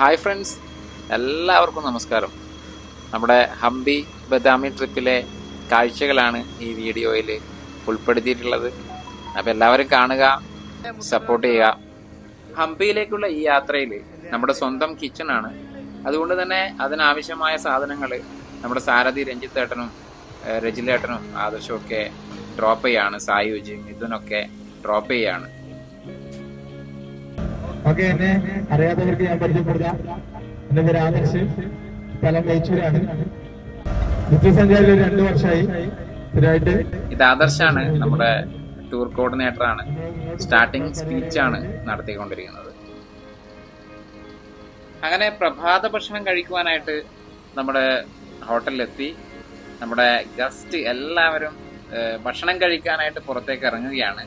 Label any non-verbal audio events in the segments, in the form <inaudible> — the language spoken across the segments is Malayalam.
ഹായ് ഫ്രണ്ട്സ് എല്ലാവർക്കും നമസ്കാരം. നമ്മുടെ ഹംപി ബദാമി ട്രിപ്പിലെ കാഴ്ചകളാണ് ഈ വീഡിയോയിൽ ഉൾപ്പെടുത്തിയിട്ടുള്ളത്. അപ്പോൾ എല്ലാവരും കാണുക സപ്പോർട്ട് ചെയ്യുക. ഹംപിയിലേക്കുള്ള ഈ യാത്രയിൽ നമ്മുടെ സ്വന്തം കിച്ചണാണ് അതുകൊണ്ട് തന്നെ അതിനാവശ്യമായ സാധനങ്ങൾ നമ്മുടെ സാരഥി രഞ്ജിത്തേട്ടനും രജിലേട്ടനും ആദർശമൊക്കെ ഡ്രോപ്പ് ചെയ്യാണ്. സായുജ് മിഥുനൊക്കെ ഡ്രോപ്പ് ചെയ്യാണ്. ഓക്കെ എന്നെ അറിയാത്തവർക്ക് ഞാൻ പരിചയപ്പെടുത്താം. എന്റെ പേര് ആദർശ്. സ്ഥലം വെച്ചൂരാണ് നിത്യസഞ്ചാരി രണ്ടു വർഷമായി സ്ഥിരമായിട്ട്. ഇത് ആദർശാണ്. നമ്മുടെ ടൂർ കോർഡിനേറ്റർ ആണ്. സ്റ്റാർട്ടിംഗ് ആണ് നടത്തിക്കൊണ്ടിരിക്കുന്നത്. അങ്ങനെ പ്രഭാത ഭക്ഷണം കഴിക്കുവാനായിട്ട് നമ്മുടെ ഹോട്ടലിലെത്തി. നമ്മുടെ ഗസ്റ്റ് എല്ലാവരും ഭക്ഷണം കഴിക്കാനായിട്ട് പുറത്തേക്ക് ഇറങ്ങുകയാണ്.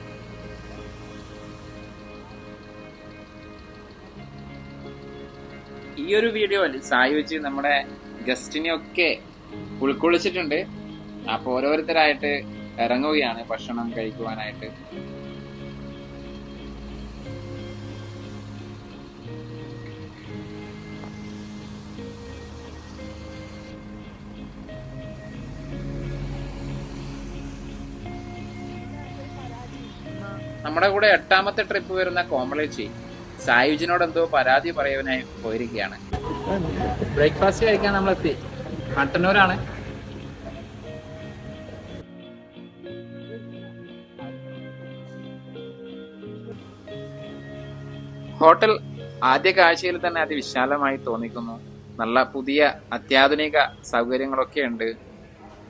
ഈ ഒരു വീഡിയോ അല്ലെ സായി വെച്ച് നമ്മുടെ ഗസ്റ്റിനെയൊക്കെ ഉൾക്കൊള്ളിച്ചിട്ടുണ്ട്. അപ്പൊ ഓരോരുത്തരായിട്ട് ഇറങ്ങുകയാണ് ഭക്ഷണം കഴിക്കുവാനായിട്ട്. നമ്മുടെ കൂടെ എട്ടാമത്തെ ട്രിപ്പ് വരുന്ന കോമളേച്ചി. സായുജിനോട് എന്തോ പരാതി പറയവനായി പോയിരിക്കുകയാണ്. ബ്രേക്ക്ഫാസ്റ്റ് കഴിക്കാൻ നമ്മളെത്തി. മട്ടന്നൂരാണ്. ഹോട്ടൽ ആദ്യ കാഴ്ചയിൽ തന്നെ അതിവിശാലമായി തോന്നിക്കുന്നു. നല്ല പുതിയ അത്യാധുനിക സൗകര്യങ്ങളൊക്കെ ഉണ്ട്.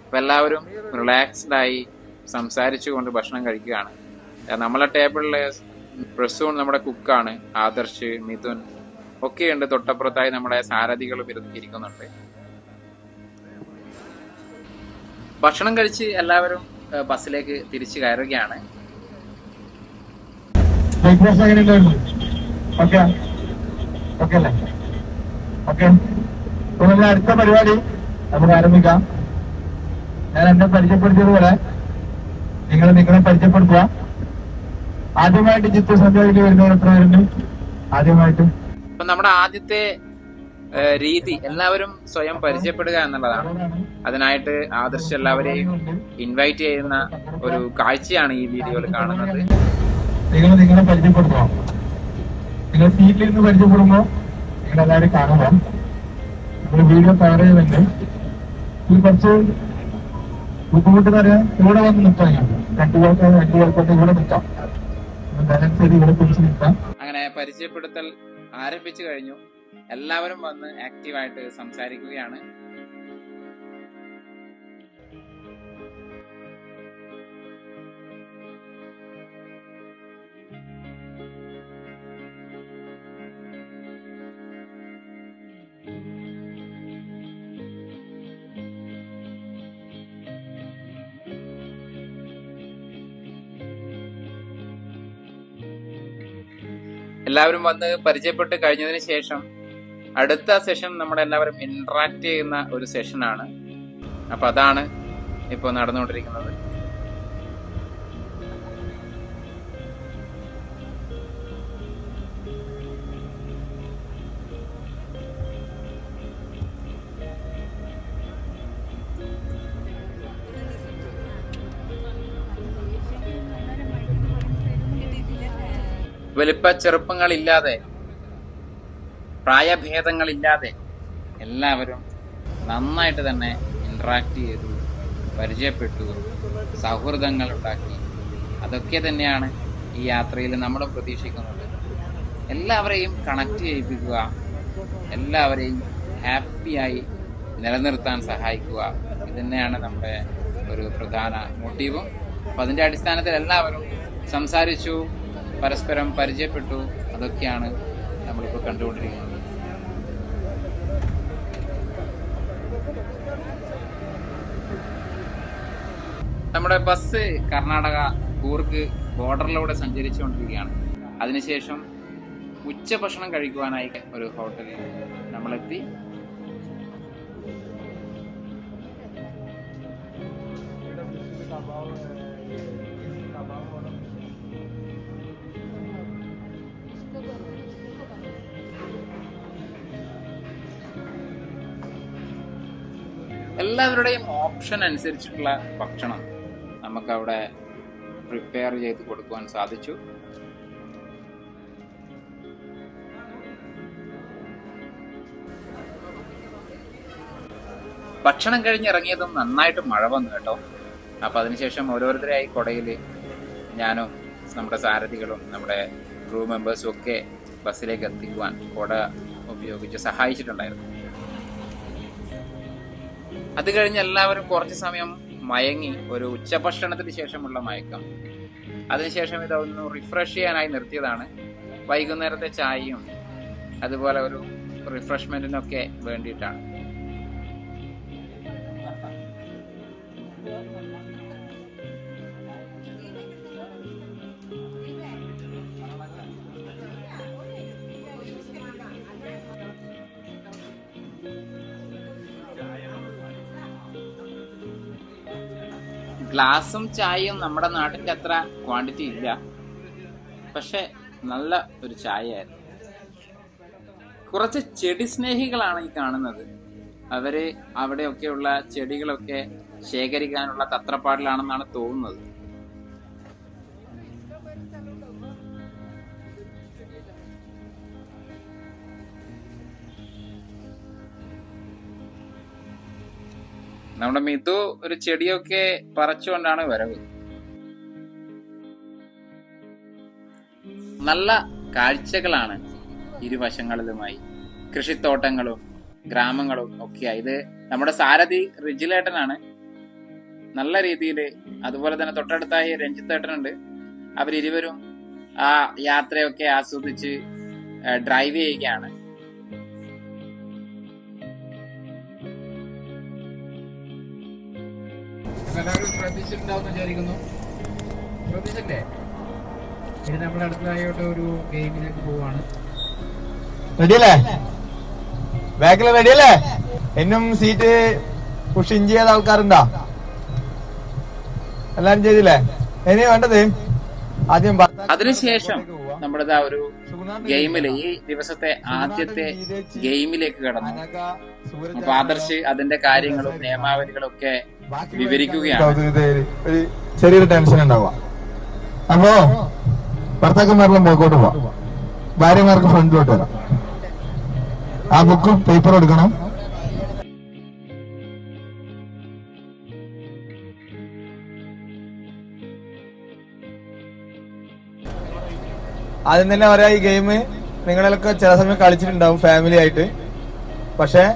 അപ്പൊ എല്ലാവരും റിലാക്സ്ഡായി സംസാരിച്ചുകൊണ്ട് ഭക്ഷണം കഴിക്കുകയാണ്. നമ്മളെ ടേബിളിൽ പ്രസൂൺ നമ്മുടെ കുക്കാണ് ആദർശ് മിഥുൻ ഒക്കെയുണ്ട്. തൊട്ടപ്പുറത്തായി നമ്മുടെ സാരഥികളും ഇരിക്കുന്നുണ്ട്. ഭക്ഷണം കഴിച്ച് എല്ലാവരും ബസ്സിലേക്ക് തിരിച്ചു കയറുകയാണ്. അടുത്ത പരിപാടി നമുക്ക് ആരംഭിക്കാം ഞാൻ എന്നെ പരിചയപ്പെടുത്തിയതുപോലെ നിങ്ങൾ നിങ്ങളെ പരിചയപ്പെടുത്തുക. ആദ്യമായിട്ട് ചിത്രസഞ്ചാരികൾ വരുന്നവർ എത്ര പേരുണ്ട് ആദ്യമായിട്ട്. അപ്പൊ നമ്മുടെ ആദ്യത്തെ രീതി എല്ലാവരും സ്വയം പരിചയപ്പെടുക എന്നുള്ളതാണ്. അതിനായിട്ട് ആദർശ് എല്ലാവരെയും ഇൻവൈറ്റ് ചെയ്യുന്ന ഒരു കാഴ്ചയാണ് ഈ വീഡിയോയിൽ കാണുന്നത്. നിങ്ങൾ നിങ്ങളെ പരിചയപ്പെടുത്തണം. നിങ്ങൾ സീറ്റിൽ നിന്ന് പരിചയപ്പെടുമ്പോ നിങ്ങൾ എല്ലാവരും കാണുക നമ്മൾ വീഡിയോ കവർ ചെയ്യുന്നുണ്ട് ഈ കുറച്ച് ബുദ്ധിമുട്ട് പറയാൻ ഇവിടെ വന്ന് നിൽക്കാം. രണ്ടു പേർക്ക് രണ്ടു പേർക്കൊക്കെ ഇവിടെ നിൽക്കാം ബാലൻസ് ചെയ്ത് ഇവിടെ പിടിച്ച് നിൽക്കാം അങ്ങനെ പരിചയപ്പെടുത്തൽ ആരംഭിച്ചു കഴിഞ്ഞു. എല്ലാവരും വന്ന് ആക്റ്റീവായിട്ട് സംസാരിക്കുകയാണ്. എല്ലാവരും വന്ന് പരിചയപ്പെട്ട് കഴിഞ്ഞതിന് ശേഷം അടുത്ത സെഷൻ നമ്മുടെ എല്ലാവരും ഇന്ററാക്ട് ചെയ്യുന്ന ഒരു സെഷനാണ് അപ്പൊ അതാണ് ഇപ്പോൾ നടന്നുകൊണ്ടിരിക്കുന്നത്. വലിപ്പ ചെറുപ്പങ്ങളില്ലാതെ പ്രായഭേദങ്ങളില്ലാതെ എല്ലാവരും നന്നായിട്ട് തന്നെ ഇൻട്രാക്ട് ചെയ്തു പരിചയപ്പെട്ടു സൗഹൃദങ്ങൾ ഉണ്ടാക്കി. അതൊക്കെ തന്നെയാണ് ഈ യാത്രയിൽ നമ്മൾ പ്രതീക്ഷിക്കുന്നത്. എല്ലാവരെയും കണക്ട് ചെയ്യിപ്പിക്കുക എല്ലാവരെയും ഹാപ്പിയായി നിലനിർത്താൻ സഹായിക്കുക. ഇതന്നെയാണ് തന്നെയാണ് നമ്മുടെ ഒരു പ്രധാന മോട്ടീവും അപ്പം അതിന്റെ അടിസ്ഥാനത്തിൽ എല്ലാവരും സംസാരിച്ചു. പരസ്പരം പരിചയപ്പെട്ടു. അതൊക്കെയാണ് നമ്മളിപ്പോൾ കണ്ടുകൊണ്ടിരിക്കുന്നത്. നമ്മുടെ ബസ് കർണാടക കൂർഗ് ബോർഡറിലൂടെ സഞ്ചരിച്ചുകൊണ്ടിരിക്കുകയാണ്. അതിനുശേഷം ഉച്ചഭക്ഷണം കഴിക്കുവാനായി ഒരു ഹോട്ടലിൽ നമ്മളെത്തി. എല്ലാവരുടെയും ഓപ്ഷൻ അനുസരിച്ചിട്ടുള്ള ഭക്ഷണം നമുക്കവിടെ പ്രിപ്പയർ ചെയ്ത് കൊടുക്കുവാൻ സാധിച്ചു. ഭക്ഷണം കഴിഞ്ഞ് ഇറങ്ങിയതും നന്നായിട്ട് മഴ വന്നു കേട്ടോ. അപ്പൊ അതിനുശേഷം ഓരോരുത്തരായി കുടയിൽ ഞാനും നമ്മുടെ സാരഥികളും നമ്മുടെ ക്രൂ മെമ്പേഴ്സും ഒക്കെ ബസ്സിലേക്ക് എത്തിക്കുവാൻ കൊട ഉപയോഗിച്ച് സഹായിച്ചിട്ടുണ്ടായിരുന്നു. അത് കഴിഞ്ഞ് എല്ലാവരും കുറച്ച് സമയം മയങ്ങി ഒരു ഉച്ചഭക്ഷണത്തിന് ശേഷമുള്ള മയക്കം. അതിനുശേഷം ഇതൊന്ന് റിഫ്രഷ് ചെയ്യാനായി നിർത്തിയതാണ്. വൈകുന്നേരത്തെ ചായയും അതുപോലെ ഒരു റിഫ്രഷ്മെന്റിനൊക്കെ വേണ്ടിയിട്ടാണ്. ഗ്ലാസും ചായയും നമ്മുടെ നാട്ടിന്റെ അത്ര ക്വാണ്ടിറ്റി ഇല്ല. പക്ഷെ നല്ല ഒരു ചായയായിരുന്നു. കുറച്ച് ചെടി സ്നേഹികളാണ് ഈ കാണുന്നത്. അവർ അവിടെയൊക്കെയുള്ള ചെടികളൊക്കെ ശേഖരിക്കാനുള്ള തത്രപ്പാടിലാണെന്നാണ് തോന്നുന്നത്. നമ്മുടെ മിതു ഒരു ചെടിയൊക്കെ പറിച്ചുകൊണ്ടാണ് വരവ്. നല്ല കാഴ്ചകളാണ് ഇരുവശങ്ങളിലുമായി. കൃഷിത്തോട്ടങ്ങളും ഗ്രാമങ്ങളും ഒക്കെയായി. ഇത് നമ്മുടെ സാരഥി റിജിലേട്ടനാണ്. നല്ല രീതിയിൽ അതുപോലെ തന്നെ തൊട്ടടുത്തായി രഞ്ജിത്തേട്ടനുണ്ട് അവരിരുവരും ആ യാത്രയൊക്കെ ആസ്വദിച്ച് ഡ്രൈവ് ചെയ്യുകയാണ്. എല്ലാവരും ശ്രദ്ധിച്ചിട്ടുണ്ടാവും വിചാരിക്കുന്നു. ശ്രദ്ധിച്ചില്ലേ? ഇനി നമ്മൾ അടുത്തതായിട്ട് ഒരു ഗെയിമിലേക്ക് പോവാണ്. റെഡിയല്ലേ? റെഡിയല്ലേ? എന്നും സീറ്റ് പുഷിൻ ചെയ്യാത്ത ആൾക്കാരുണ്ടോ? എല്ലാരും ചെയ്തില്ലേ? ഇനി വേണ്ടത്? ആദ്യം അതിനുശേഷം നമ്മുടെ ആ ഒരു ഗെയിമിൽ ഈ ദിവസത്തെ ആദ്യത്തെ ഗെയിമിലേക്ക് കടന്നു. അപ്പൊ ആദർശ് അതിന്റെ കാര്യങ്ങളും നിയമാവലികളും ഒക്കെ വിവരിക്കുകയാണ്. ഒരു ചെറിയൊരു ടെൻഷൻ ഉണ്ടാവുക. അപ്പോ ഭർത്താക്കന്മാരെല്ലാം മുഖോട്ട് പോവാം. ഭാര്യമാർക്ക് ഫ്രണ്ടിലോട്ട് വരാം. ആ ബുക്കും പേപ്പറും എടുക്കണം. ആദ്യം തന്നെ പറയാ ഈ ഗെയിം നിങ്ങളൊക്കെ ചില സമയം കളിച്ചിട്ടുണ്ടാവും ഫാമിലി ആയിട്ട്. പക്ഷേ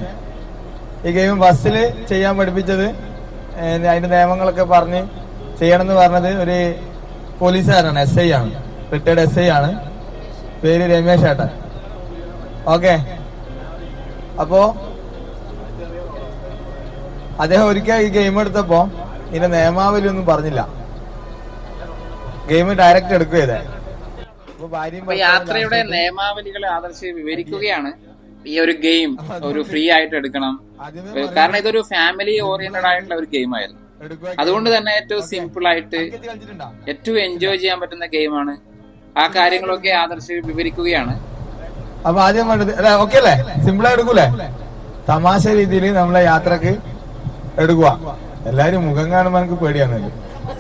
ഈ ഗെയിം ബസ്സിൽ ചെയ്യാൻ പഠിപ്പിച്ചത് അതിന്റെ നിയമങ്ങളൊക്കെ പറഞ്ഞ് ചെയ്യണമെന്ന് പറഞ്ഞത് ഒരു പോലീസുകാരനാണ് എസ് ഐ ആണ്. റിട്ടയർഡ് എസ് ഐ ആണ്. പേര് രമേശ് ഏട്ടൻ. ഓക്കെ. അപ്പോ അദ്ദേഹം ഒരിക്കൽ ഈ ഗെയിം എടുത്തപ്പോ ഇതിന്റെ നിയമാവലി ഒന്നും പറഞ്ഞില്ല. ഗെയിം ഡയറക്റ്റ് എടുക്കുക ചെയ്തേ യാത്രയുടെ നിയമാവലികളെ ആദർശ് വിവരിക്കുകയാണ്. ഈ ഒരു ഗെയിം <laughs> ഒരു ഫ്രീ ആയിട്ട് എടുക്കണം. കാരണം ഇതൊരു ഫാമിലി ഓറിയന്റഡ് ആയിട്ടുള്ള ഒരു ഗെയിം ആയിരുന്നു. അതുകൊണ്ട് തന്നെ ഏറ്റവും സിമ്പിൾ ആയിട്ട് ഏറ്റവും എൻജോയ് ചെയ്യാൻ പറ്റുന്ന ഗെയിമാണ് ആ കാര്യങ്ങളൊക്കെ ആദർശ് വിവരിക്കുകയാണ്. അപ്പൊ ആദ്യം ഓക്കെ അല്ലേ സിമ്പിൾ ആയി എടുക്കൂലേ? തമാശ രീതിയിൽ നമ്മളെ യാത്രയ്ക്ക് എടുക്കുക എല്ലാരും മുഖം കാണുമ്പോ നമുക്ക് പേടിയാണല്ലോ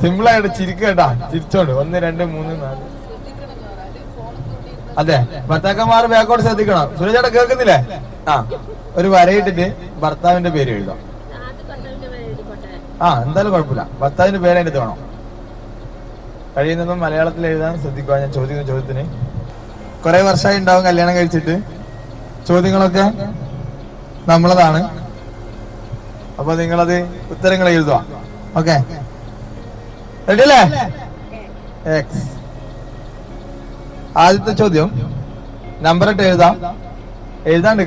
സിമ്പിൾ ആയിട്ട് ചിരിക്കട്ടാ ചിരിച്ചോണ്ട്. ഒന്ന് രണ്ട് മൂന്ന് നാല്. അതെ. ഭർത്താക്കന്മാർ ബാക്കോട്ട് ശ്രദ്ധിക്കണം. സുരേഷേട്ടാ കേൾക്കുന്നില്ലേ? ആ. ഒരു വരയിട്ടിട്ട് ഭർത്താവിന്റെ പേര് എഴുതാം. അത് കണ്ടതിന്റെ പേര് എഴുതിക്കോട്ടെ ആ എന്തായാലും കുഴപ്പമില്ല. ഭർത്താവിന്റെ പേര് അതിന്റെ വേണം. കഴിയുന്നതും മലയാളത്തിൽ എഴുതാൻ ശ്രദ്ധിക്കുക ഞാൻ ചോദിക്കുന്ന ചോദ്യത്തിന്. കുറെ വർഷമായി ഉണ്ടാവും കല്യാണം കഴിച്ചിട്ട്. ചോദ്യങ്ങളൊക്കെ നമ്മളതാണ്. അപ്പൊ നിങ്ങളത് ഉത്തരങ്ങൾ എഴുതുക. ഓക്കെ. റെഡിയല്ലേ എക്സ് ആദ്യത്തെ ചോദ്യം. നമ്പർ എട്ട് എഴുതാം. എഴുതാണ്ട്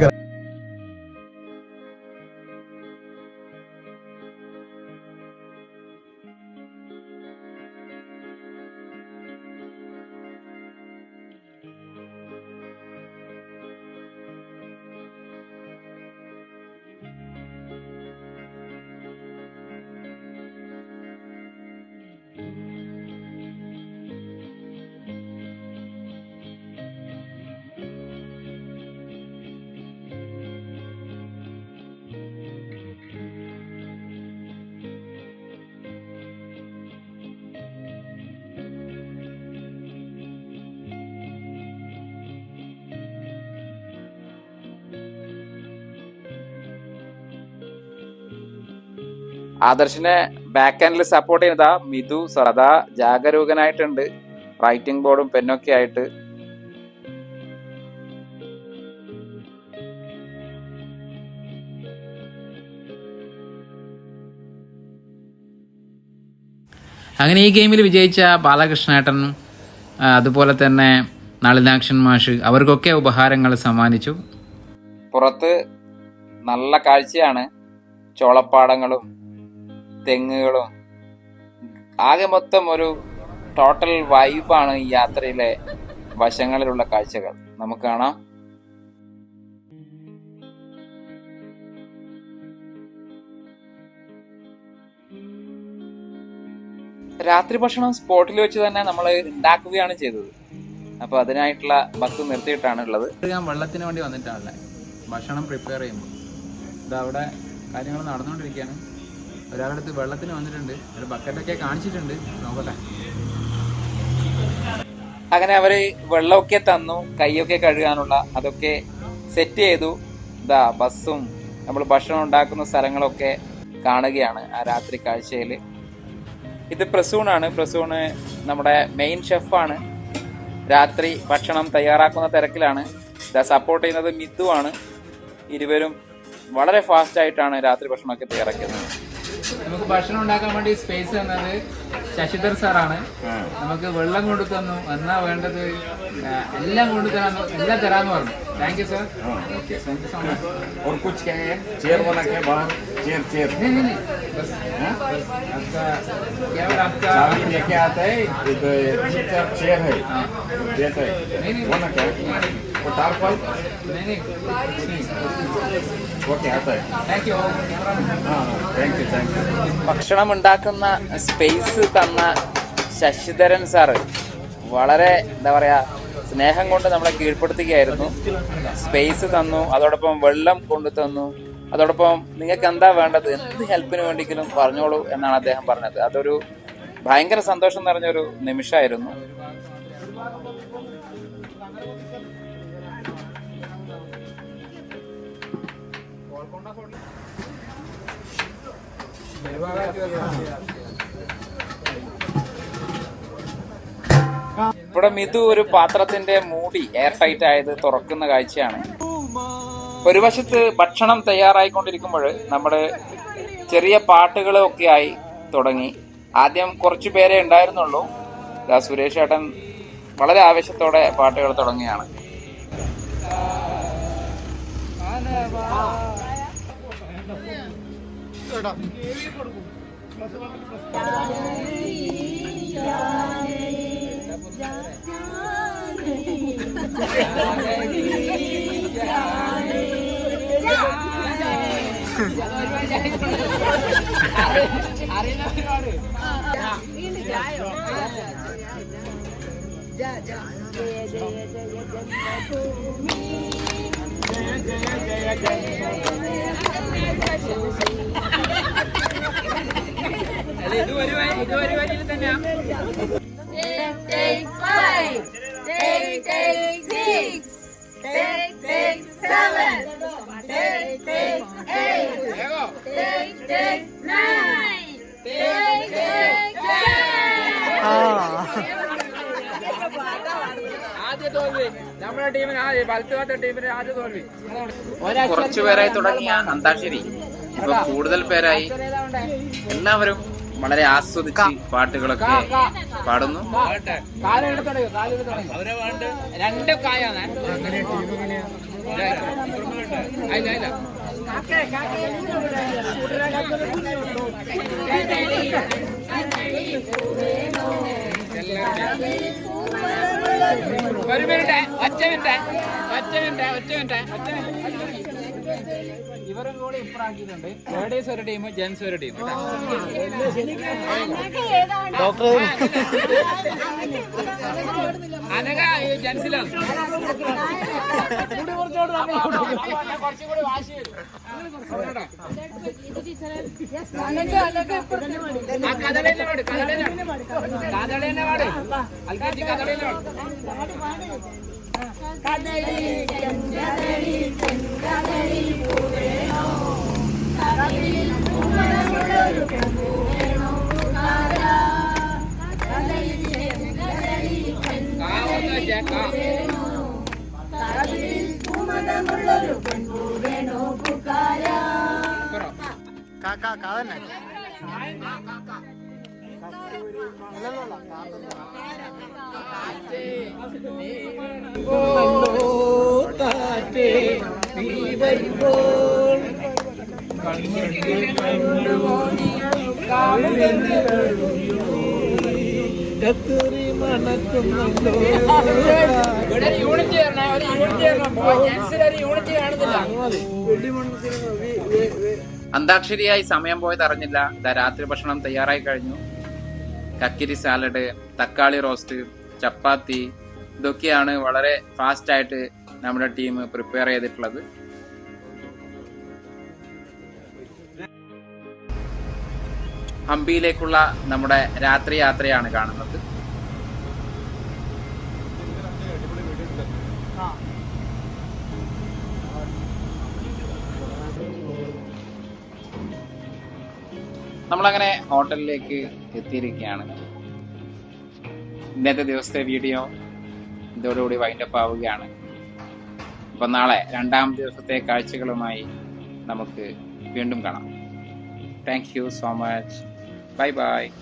ആദർശിനെ ബാക്ക് ഹാൻഡിൽ സപ്പോർട്ട് ചെയ്യുന്നതാ മിഥു സദാ ജാഗരൂകനായിട്ടുണ്ട്. റൈറ്റിംഗ് ബോർഡും പെന്നൊക്കെ ആയിട്ട്. അങ്ങനെ ഈ ഗെയിമിൽ വിജയിച്ച ബാലകൃഷ്ണേട്ടൻ അതുപോലെ തന്നെ നളിനാക്ഷൻ മാഷ് അവർക്കൊക്കെ ഉപഹാരങ്ങൾ സമ്മാനിച്ചു. പുറത്ത് നല്ല കാഴ്ചയാണ്. ചോളപ്പാടങ്ങളും തെങ്ങുകളും. ആകെ മൊത്തം ഒരു ടോട്ടൽ വൈബാണ് ഈ യാത്രയിലെ വശങ്ങളിലുള്ള കാഴ്ചകൾ. നമുക്ക് കാണാം. രാത്രി ഭക്ഷണം സ്പോട്ടിൽ വെച്ച് തന്നെ നമ്മൾ ഉണ്ടാക്കുകയാണ് ചെയ്തത്. അപ്പൊ അതിനായിട്ടുള്ള ബസ് നിർത്തിയിട്ടാണ് ഉള്ളത്. ഞാൻ വെള്ളത്തിന് വേണ്ടി വന്നിട്ടാണല്ലേ ഭക്ഷണം പ്രിപ്പയർ ചെയ്യുമ്പോൾ. ഇതവിടെ കാര്യങ്ങൾ നടന്നുകൊണ്ടിരിക്കുകയാണ്. ഒരാളടുത്ത് വെള്ളത്തിന് വന്നിട്ടുണ്ട്. ഒരു ബക്കറ്റൊക്കെ കാണിച്ചിട്ടുണ്ട്. നോക്കട്ടെ. അങ്ങനെ അവർ വെള്ളമൊക്കെ തന്നു കൈയൊക്കെ കഴുകാനുള്ള അതൊക്കെ സെറ്റ് ചെയ്തു. ഇതാ ബസ്സും നമ്മൾ ഭക്ഷണം ഉണ്ടാക്കുന്ന സ്ഥലങ്ങളൊക്കെ കാണുകയാണ് ആ രാത്രി കാഴ്ചയിൽ ഇത് പ്രസൂണാണ്. പ്രസൂണ് നമ്മുടെ മെയിൻ ഷെഫാണ് രാത്രി ഭക്ഷണം തയ്യാറാക്കുന്ന തിരക്കിലാണ്. ഇതാ സപ്പോർട്ട് ചെയ്യുന്നത് മിത്തുവാണ് ഇരുവരും വളരെ ഫാസ്റ്റ് ആയിട്ടാണ് രാത്രി ഭക്ഷണമൊക്കെ തയ്യാറാക്കുന്നത് നമുക്ക് ഭക്ഷണം ഉണ്ടാക്കാൻ വേണ്ടി സ്പേസ് തന്നത് ശശിധർ സാറാണ്. നമുക്ക് വെള്ളം കൊണ്ടു തന്നു. എന്നാ വേണ്ടത്? എല്ലാം കൊണ്ടു തരാന്ന് എല്ലാം തരാന്ന് പറഞ്ഞു. Thank you sir okay thank you so much ചേർ ചേർ ചേർ. ಟಾರ್ಪಲ್ ಓಕೆ ಆಗ್ತದೆ ಥ್ಯಾಂಕ್ ಯು ಥ್ಯಾಂಕ್ ಯು ഭക്ഷണം ഉണ്ടാക്കുന്ന സ്പേസ് തന്ന ശശിധരൻ സാറ് വളരെ എന്താ പറയാ സ്നേഹം കൊണ്ട് നമ്മളെ കീഴ്പ്പെടുത്തുകയായിരുന്നു. സ്പേസ് തന്നു അതോടൊപ്പം വെള്ളം കൊണ്ടു തന്നു. അതോടൊപ്പം നിങ്ങൾക്ക് എന്താ വേണ്ടത് എന്ത് ഹെൽപ്പിന് വേണ്ടിക്കലും പറഞ്ഞോളൂ എന്നാണ് അദ്ദേഹം പറഞ്ഞത്. അതൊരു ഭയങ്കര സന്തോഷം നിറഞ്ഞൊരു നിമിഷമായിരുന്നു. ഇവിടെ മിതു ഒരു പാത്രത്തിന്റെ മൂടി എയർ ടൈറ്റ് ആയത് തുറക്കുന്ന കാഴ്ചയാണ്. ഒരു വശത്ത് ഭക്ഷണം തയ്യാറായിക്കൊണ്ടിരിക്കുമ്പോൾ നമ്മുടെ ചെറിയ പാട്ടുകളൊക്കെ ആയി തുടങ്ങി. ആദ്യം കുറച്ചു പേരെ ഉണ്ടായിരുന്നുള്ളൂ. സുരേഷ് ഏട്ടൻ വളരെ ആവേശത്തോടെ പാട്ടുകൾ തുടങ്ങിയാണ് Take, കുറച്ചു പേരായി തുടങ്ങിയ അന്താക്ഷരി ഇപ്പൊ കൂടുതൽ പേരായി. എല്ലാവരും വളരെ ആസ്വദിച്ച് പാട്ടുകളൊക്കെ പാടുന്നു. രണ്ട് കായാണ് ഒരു മിനിറ്റ് ഒറ്റ മിനിറ്റ് ഒറ്റ മിനിറ്റ് ഒറ്റ മിനിറ്റ് ഒറ്റ ഇവരും കൂടെ ഇപ്പറാക്കിയിട്ടുണ്ട് ലേഡീസ് ഒരു ടീം ജെന്റ്സ് ഒരു ടീം അനക ടീച്ചറോട് കഥളി കഥളി കഥളി പൂവേണോ കഥളി പൂവനമുള്ളൊരു പൂവേണോ കാരാ കഥളി കഥളി കഥളി പൂവേണോ ഇഷ്ടമുള്ളൊരു പെൺപൂ വേണോ പൂക്കാര കാറ്റേ നീ വരുമ്പോൾ കണ്ണു കണ്ടുമോ നീ കാവിലെന്ന് പാട് കടലിൽ ഇവിടെ ഒരു യൂണിറ്റ് ചേരണേ ഒരു യൂണിറ്റ് ചേരണം ജെൻസിൽ ഒരു യൂണിറ്റ് കാണുന്നില്ല. അന്താക്ഷരിയായി സമയം പോയത് അറിഞ്ഞില്ല. ഇതാ രാത്രി ഭക്ഷണം തയ്യാറായി കഴിഞ്ഞു. കക്കിരി സാലഡ് തക്കാളി റോസ്റ്റ് ചപ്പാത്തി ഇതൊക്കെയാണ് വളരെ ഫാസ്റ്റായിട്ട് നമ്മുടെ ടീം പ്രിപ്പയർ ചെയ്തിട്ടുള്ളത്. ഹംപിയിലേക്കുള്ള നമ്മുടെ രാത്രി യാത്രയാണ് കാണുന്നത്. നമ്മളങ്ങനെ ഹോട്ടലിലേക്ക് എത്തിയിരിക്കുകയാണ്. ഇന്നത്തെ ദിവസത്തെ വീഡിയോ ഇതോടുകൂടി വൈൻഡപ്പ് ആവുകയാണ്. അപ്പം നാളെ രണ്ടാം ദിവസത്തെ കാഴ്ചകളുമായി നമുക്ക് വീണ്ടും കാണാം. Thank you so much Bye bye.